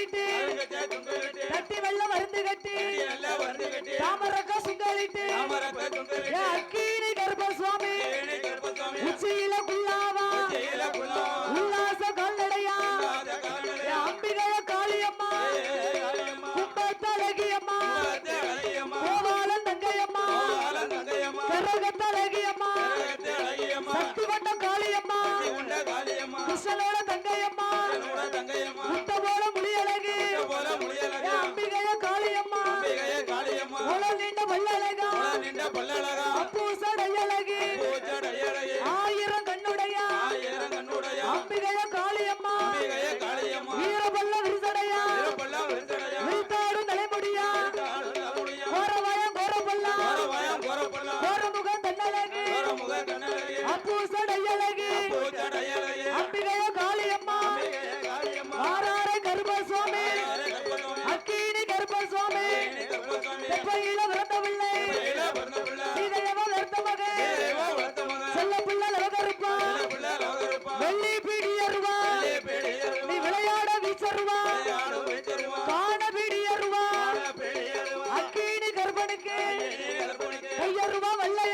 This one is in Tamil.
சுங்கரிட்டு கட்டி வெள்ள மருந்து கட்டி. தாமரக்க சுங்கரிட்டு அக்கீனி கர்ப்ப சுவாமி உச்சியில குல்லாவா. உல்லாச கால்நடையா. அம்பிகைய காளியம்மா. கும்பத்தழகியம்மா கோபாலன் தங்கையம்மா. கரகத்தழகியம்மா தங்கையம்மா. பூசடையழகு. அம்பிகைய காளியம்மா. ஆறார கர்ப்பசுவாமி. அக்கீனி கர்ப்பசுவாமி. தெப்பையில பிறந்த பிள்ளை சீதையவ வளர்த்த மகன் செல்ல பிள்ளை லோகருப்பா வெள்ளி பீடியருவா நீ விளையாட வீச்சருவா காண வெள்ளை